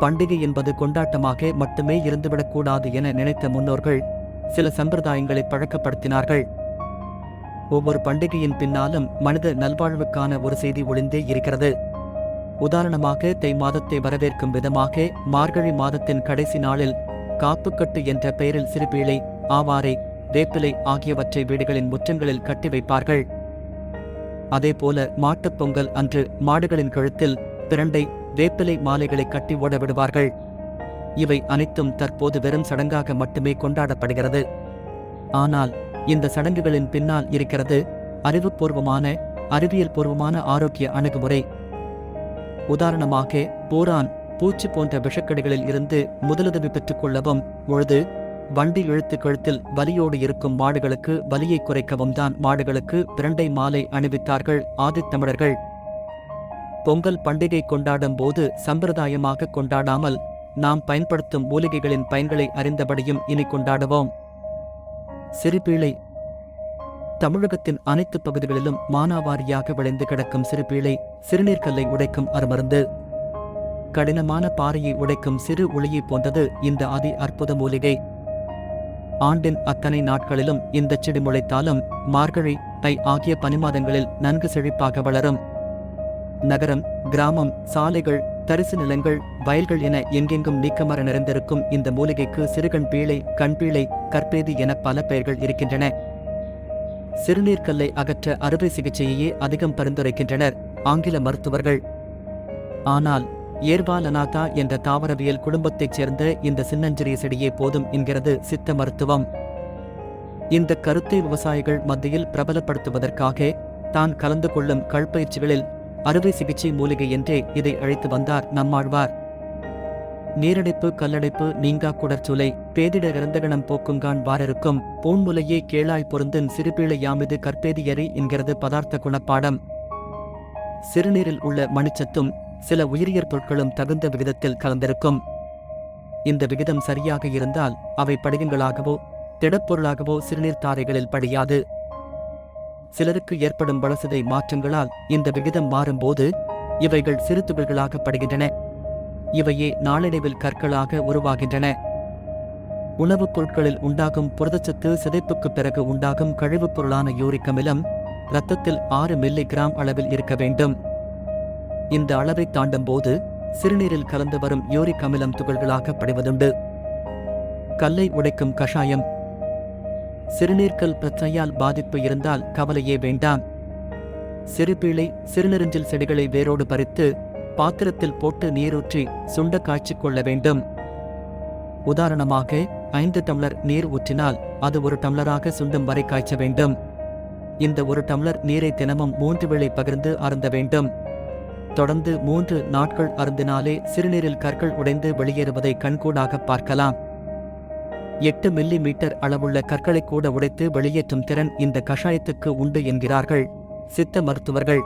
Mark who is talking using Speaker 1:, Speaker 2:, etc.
Speaker 1: பண்டிகை என்பது கொண்டாட்டமாக மட்டுமே இருந்துவிடக்கூடாது என நினைத்த முன்னோர்கள் சில சம்பிரதாயங்களை பழக்கப்படுத்தினார்கள். ஒவ்வொரு பண்டிகையின் பின்னாலும் மனித நல்வாழ்வுக்கான ஒரு செய்தி ஒளிந்தே இருக்கிறது. உதாரணமாக தை மாதத்தை வரவேற்கும் விதமாக மார்கழி மாதத்தின் கடைசி நாளில் காப்புக்கட்டு என்ற பெயரில் சிறுபீளை ஆவாரை வேப்பிலை ஆகியவற்றை வீடுகளின் முற்றங்களில் கட்டி வைப்பார்கள். அதேபோல மாட்டுப் பொங்கல் அன்று மாடுகளின் கழுத்தில் பிரண்டை வேப்பிலை மாலைகளை கட்டி ஓட விடுவார்கள் இவை அனைத்தும் தற்போது வெறும் சடங்காக மட்டுமே கொண்டாடப்படுகிறது. ஆனால் இந்த சடங்குகளின் பின்னால் இருக்கிறது அறிவுபூர்வமான அறிவியல் பூர்வமான ஆரோக்கிய அணுகுமுறை. உதாரணமாக போரான் பூச்சி போன்ற விஷக்கடிகளில் இருந்து முதலுதவி பெற்றுக் கொள்ளவும் பொழுது வண்டி இழுத்து கழுத்தில் வலியோடு இருக்கும் மாடுகளுக்கு வலியை குறைக்கவும் தான் மாடுகளுக்கு பிரண்டை மாலை அணிவித்தார்கள் ஆதித்தமிழர்கள். பொங்கல் பண்டிகை கொண்டாடும் போது சம்பிரதாயமாக கொண்டாடாமல் நாம் பயன்படுத்தும் மூலிகைகளின் பயன்களை அறிந்தபடியும் இனி கொண்டாடுவோம். சிறுபீளை தமிழகத்தின் அனைத்து பகுதிகளிலும் மானாவாரியாக விளைந்து கிடக்கும் சிறுபீளை சிறுநீர்க்கல்லை உடைக்கும் அருமருந்து. கடினமான பாறையை உடைக்கும் சிறு ஒளியை போன்றது இந்த அதி அற்புத மூலிகை. ஆண்டின் அத்தனை நாட்களிலும் இந்த செடி முளைத்தாலும் மார்கழி தை ஆகிய பனிமாதங்களில் நன்கு செழிப்பாக வளரும். நகரம் கிராமம் சாலைகள் தரிசு நிலங்கள் வயல்கள் என எங்கெங்கும் நீக்கமர நிறைந்திருக்கும் இந்த மூலிகைக்கு சிறுகண் பீளை கண்பீளை கற்பேதி என பல பெயர்கள் இருக்கின்றன. சிறுநீர்க்கல்லை அகற்ற அறுவை சிகிச்சையையே அதிகம் பரிந்துரைக்கின்றனர் ஆங்கில மருத்துவர்கள். ஆனால் ஏர்வாலனாதா என்ற தாவரவியல் குடும்பத்தைச் சேர்ந்த இந்த சின்னஞ்சிறிய செடியே போதும் என்கிறது சித்த மருத்துவம். இந்த கருத்தை விவசாயிகள் மத்தியில் பிரபலப்படுத்துவதற்காக தான் கலந்து கொள்ளும் கழ்ப்பயிற்சிகளில் அறுவை சிகிச்சை மூலிகை என்றே இதை அழைத்து வந்தார் நம்மாழ்வார். நீரடைப்பு கல்லடைப்பு நீங்கா குடற்சுலை பேதிட இறந்தகணம் போக்குங்கான் வாரருக்கும் பூன்முலையே கேளாய் பொருந்தின் சிறுபீழை யாமிது கற்பேதியரி என்கிறது பதார்த்த குணப்பாடம். சிறுநீரில் உள்ள மணிச்சத்தும் சில உயிரியற் பொருட்களும் தகுந்த விகிதத்தில் கலந்திருக்கும். இந்த விகிதம் சரியாக இருந்தால் அவை படிகங்களாகவோ திடப்பொருளாகவோ சிறுநீர் தாரைகளில் படியாது. சிலருக்கு ஏற்படும் வளசிதை மாற்றங்களால் இந்த விகிதம் மாறும்போது இவைகள் சிறு துகள்களாக படுகின்றன இவையே நாளடைவில் கற்களாக உருவாகின்றன. உணவுப் பொருட்களில் உண்டாகும் புரதச்சத்து சிதைப்புக்குப் பிறகு உண்டாகும் கழிவுப் பொருளான யூரிக் அமிலம் இரத்தத்தில் ஆறு மில்லி கிராம் அளவில் இருக்க வேண்டும். இந்த அளவை தாண்டும் போது சிறுநீரில் கலந்து வரும் யூரிக் அமிலம் துகள்களாகப்படுவதுண்டு. கல்லை உடைக்கும் கஷாயம் சிறுநீர்க்கல் பிரச்சனையால் பாதிப்பு இருந்தால் கவலையே வேண்டாம். சிறுபீளை சிறுநெருஞ்சில் செடிகளை வேரோடு பறித்து பாத்திரத்தில் போட்டு நீரூற்றி சுண்ட காய்ச்சிக் கொள்ள வேண்டும். உதாரணமாக ஐந்து டம்ளர் நீர் ஊற்றினால் அது ஒரு டம்ளராக சுண்டும் வரை காய்ச்ச வேண்டும். இந்த ஒரு டம்ளர் நீரை தினமும் மூன்று வேளை பகிர்ந்து அருந்த வேண்டும். தொடர்ந்து மூன்று நாட்கள் அருந்தினாலே சிறுநீரில் கற்கள் உடைந்து வெளியேறுவதை கண்கூடாக பார்க்கலாம். எட்டு மில்லி மீட்டர் அளவுள்ள கற்களை கூட உடைத்து வெளியேற்றும் திறன் இந்த கஷாயத்துக்கு உண்டு என்கிறார்கள். சித்த மருத்துவர்கள்.